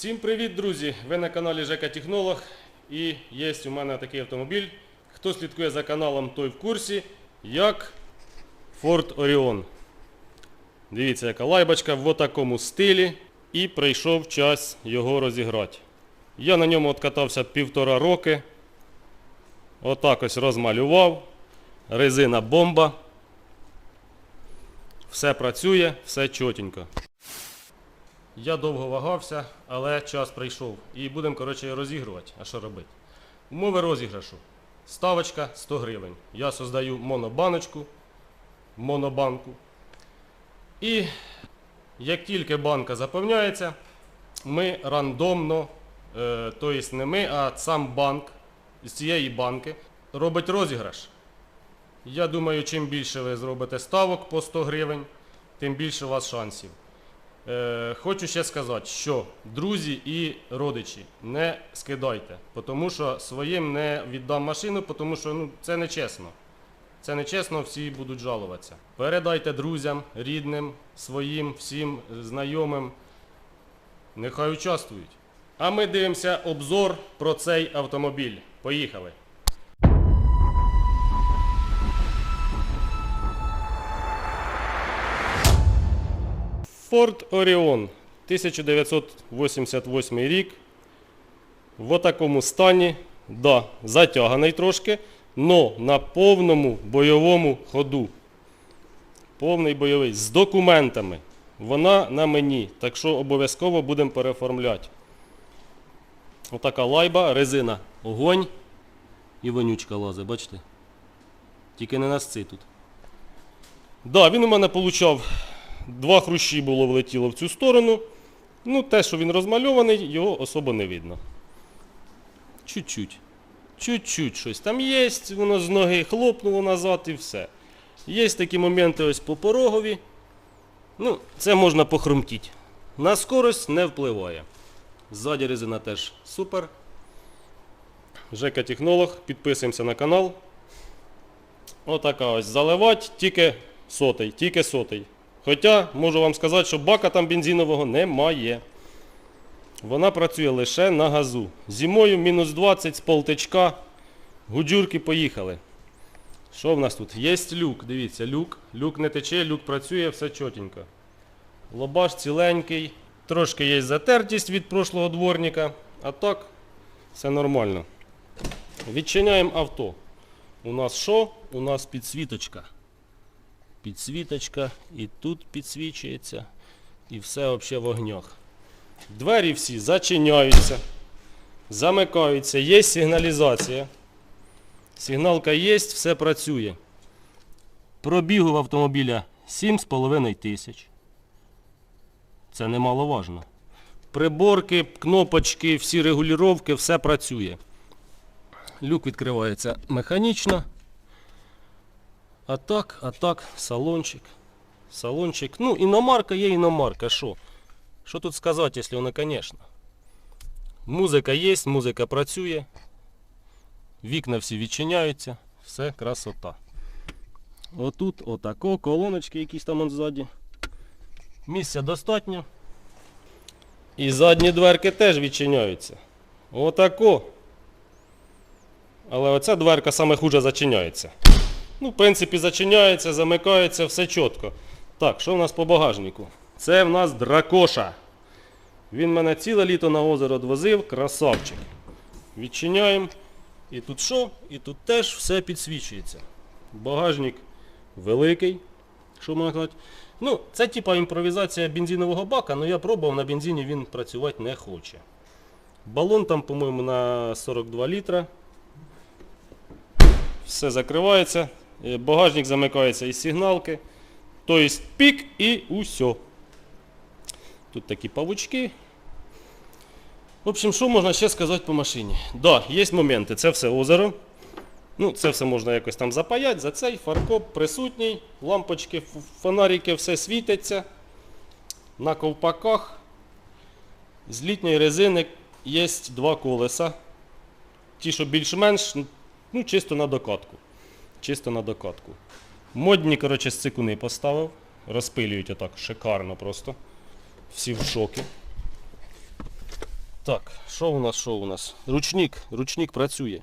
Всім привіт, друзі! Ви на каналі Жека Технолог і є у мене такий автомобіль. Хто слідкує за каналом, той в курсі, як Ford Orion. Дивіться, яка лайбочка в такому стилі і прийшов час його розіграти. Я на ньому откатався півтора роки. Отак ось розмалював. Резина бомба. Все працює, все чотенько. Я довго вагався, але час прийшов. І будемо, коротше, розігрувати. А що робити? Умови розіграшу. Ставочка 100 гривень. Я создаю монобаночку, монобанку. І як тільки банка заповняється, ми рандомно, е, тобто не ми, а сам банк з цієї банки робить розіграш. Я думаю, чим більше ви зробите ставок по 100 гривень, тим більше у вас шансів. Е, хочу ще сказати, що друзі і родичі не скидайте, тому що своїм не віддам машину, тому що ну, це не чесно. Це не чесно, всі будуть жалуватися. Передайте друзям, рідним, своїм, всім знайомим. Нехай участвують. А ми дивимося обзор про цей автомобіль. Поїхали. Ford Orion 1988 рік. В такому стані, да, затяганий трошки, но на повному бойовому ходу. Повний бойовий з документами. Вона на мені, так що обов'язково будемо переоформляти. Отака лайба, резина, огонь і вонючка лазить, бачите? Тільки не насци тут. Да, він у мене получав Два хрущі було влетіло в цю сторону. Ну, те, що він розмальований, його особо не видно. Чуть-чуть. Чуть-чуть щось там є, воно з ноги хлопнуло назад і все. Є такі моменти ось по порогові. Ну, це можна похрумтіти. На скорость не впливає. Ззаді резина теж супер. Жека Технолог, підписуємося на канал. Отака ось заливать, тільки сотий, тільки сотий. Хоча можу вам сказати, що бака там бензинового немає. Вона працює лише на газу. Зимою мінус 20 з полтичка. Гудюрки поїхали. Що в нас тут? Є люк. Дивіться, люк. Люк не тече, люк працює, все чотенько. Лобаш ціленький. Трошки є затертість від прошлого дворника. А так, все нормально. Відчиняємо авто. У нас що? У нас підсвіточка підсвіточка, і тут підсвічується, і все взагалі в огнях. Двері всі зачиняються, замикаються, є сигналізація. Сигналка є, все працює. Пробігу в автомобіля 7,5 тисяч. Це немаловажно. Приборки, кнопочки, всі регулювання, все працює. Люк відкривається механічно. А так, а так, салончик. Салончик. Ну, іномарка є іномарка, що? Що тут сказати, якщо вона, звісно. Музика є, музика працює. Вікна всі відчиняються. Все красота. Отут, отако, колоночки якісь там ззаді. Місця достатньо. І задні дверки теж відчиняються. Отако. Але оця дверка саме хуже зачиняється. Ну, в принципі, зачиняється, замикається, все чітко. Так, що в нас по багажнику? Це в нас дракоша. Він мене ціле літо на озеро відвозив, красавчик. Відчиняємо. І тут що? І тут теж все підсвічується. Багажник великий. Що можна сказати? Ну, це типа імпровізація бензинового бака, але я пробував на бензині він працювати не хоче. Балон там, по-моєму, на 42 літра. Все закривається. Е, Багажник замикається із сигналки. Тобто пік і усе. Тут такі павучки. В общем, що можна ще сказати по машині? Да, є моменти. Це все озеро. Ну, Це все можна якось там запаяти. За цей фаркоп присутній. Лампочки, фонарики, все світиться. На ковпаках з літньої резини є два колеса. Ті, що більш-менш, ну, чисто на докатку. Чисто на докатку. Модні, коротше, цикуни поставив. Розпилюють отак шикарно просто. Всі в шокі. Так, що у нас, що у нас? Ручник, ручник працює.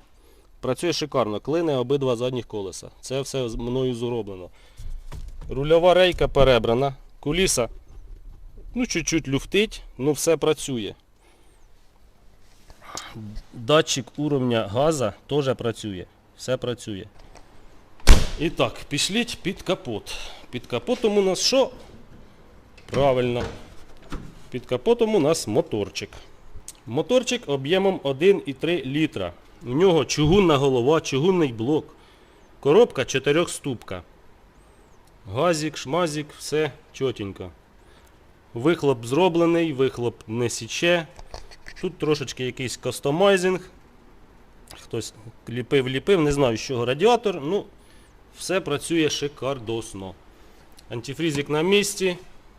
Працює шикарно, клине обидва задніх колеса. Це все мною зроблено. Рульова рейка перебрана, куліса ну, чуть-чуть люфтить, ну все працює. Датчик уровня газа теж працює. Все працює. І так, пішліть під капот. Під капотом у нас що? Правильно. Під капотом у нас моторчик. Моторчик об'ємом 1,3 літра. У нього чугунна голова, чугунний блок. Коробка 4 ступка. Газик, шмазик, все чотенько. Вихлоп зроблений, вихлоп не січе. Тут трошечки якийсь кастомайзинг. Хтось ліпив-ліпив, не знаю, з чого радіатор. Ну, все працює шикардосно. Антифрізик на місці,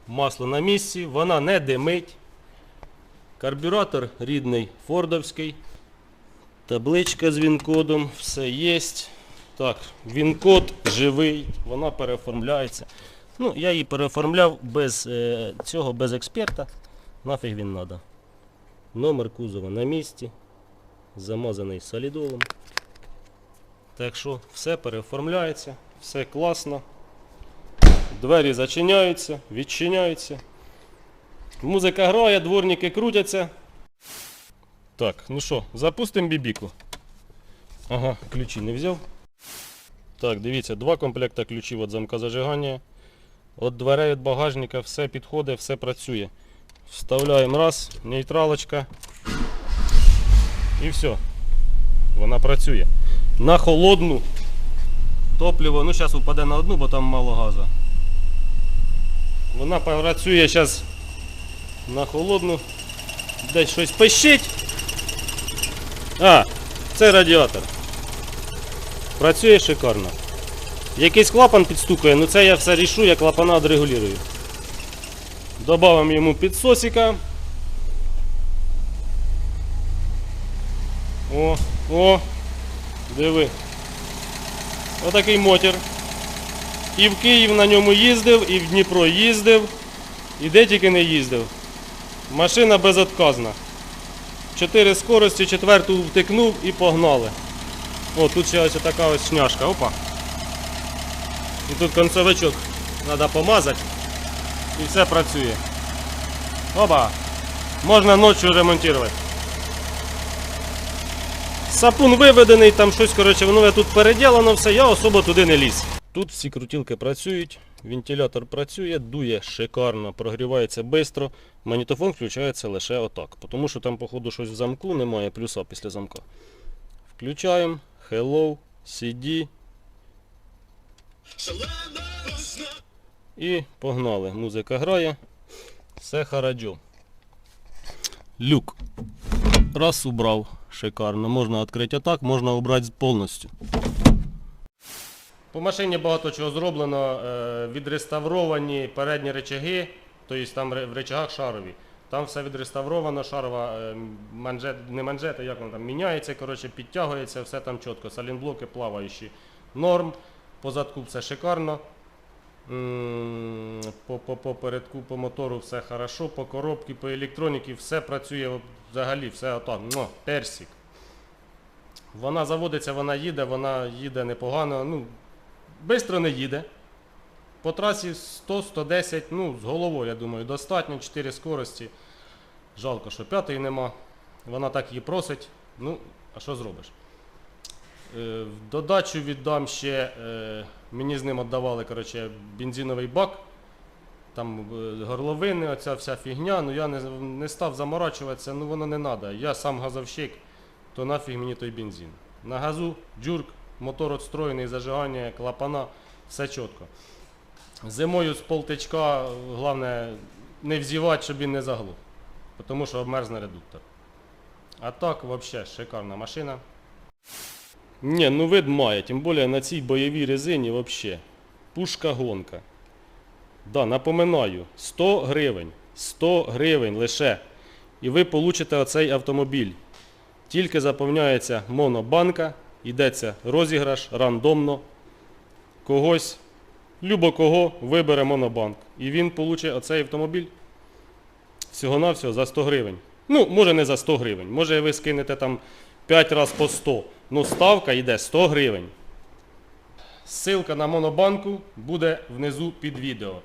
масло на місці, вона не димить. Карбюратор рідний фордовський. Табличка з він-кодом, все є. Так, він-код живий, вона переоформляється. Ну, я її переоформляв без е, цього, без експерта. Нафіг він треба. Номер кузова на місці. Замазаний солідолом. Так що все переоформляється, все класно. Двері зачиняються, відчиняються. Музика грає, дворники крутяться. Так, ну що, запустимо бібіку. Ага, ключі не взяв. Так, дивіться, два комплекта ключів від замка зажигання. От дверей від багажника все підходить, все працює. Вставляємо раз, нейтралочка. І все. Вона працює. На холодну топливо, ну зараз упаде на одну, бо там мало газу. Вона працює зараз на холодну. Десь щось пищить. А, це радіатор. Працює шикарно. Якийсь клапан підстукає, ну це я все рішу, я клапана відрегулюю. Добавимо йому підсосика. О, о, диви. Отакий мотір. І в Київ на ньому їздив, і в Дніпро їздив, і де тільки не їздив. Машина безотказна. Чотири скорості, четверту втикнув і погнали. О, тут ще ось така ось шняшка. Опа. І тут концовичок треба помазати. І все працює. Опа. Можна ночі ремонтувати. Сапун виведений, там щось, коротше, воно тут переділено все, я особо туди не ліз. Тут всі крутілки працюють, вентилятор працює, дує шикарно, прогрівається швидко, магнітофон включається лише отак. Тому що там, походу, щось в замку, немає плюса після замка. Включаємо, Hello, CD. І погнали. Музика грає. Все хараджо. Люк. Раз убрав. Шикарно. Можна відкрити так, можна убрати повністю. По машині багато чого зроблено. Е, відреставровані передні речаги, тобто там в речагах шарові. Там все відреставровано, шарова е, манжет, не манжета, як воно там міняється, коротше, підтягується, все там чітко. Салінблоки плаваючі. Норм. По задку все шикарно. По, по, по передку, по мотору все хорошо, по коробці, по електроніці все працює взагалі, все отак. Муа, персик. Вона заводиться, вона їде, вона їде непогано. Ну, Бистро не їде. По трасі 100-110, ну, з головою, я думаю, достатньо, 4 скорості. Жалко, що п'ятої нема. Вона так її просить. Ну, а що зробиш? Е, В додачу віддам ще, е, мені з ним віддавали коротше, бензиновий бак, там е, горловини, оця вся фігня, ну я не, не став заморачуватися, ну воно не треба. Я сам газовщик, то нафіг мені той бензин. На газу джурк, мотор відстроєний, зажигання, клапана, все чітко. Зимою з полтичка, головне, не взівати, щоб він не заглух, тому що обмерзне редуктор. А так, взагалі, шикарна машина. Ні, ну вид має, тим більше на цій бойовій резині взагалі. Пушка гонка. Да, напоминаю, 100 гривень. 100 гривень лише. І ви получите оцей автомобіль. Тільки заповняється монобанка, йдеться розіграш рандомно. Когось, любо кого вибере монобанк. І він получить оцей автомобіль всього-навсього за 100 гривень. Ну, може не за 100 гривень. Може ви скинете там 5 разів по 100. Ну, ставка йде 100 гривень. Ссылка на монобанку буде внизу під відео.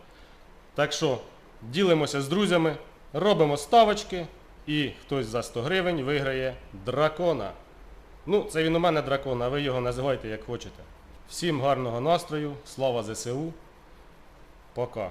Так що ділимося з друзями, робимо ставочки, і хтось за 100 гривень виграє дракона. Ну, це він у мене дракон, а ви його називайте як хочете. Всім гарного настрою, слава ЗСУ. Пока.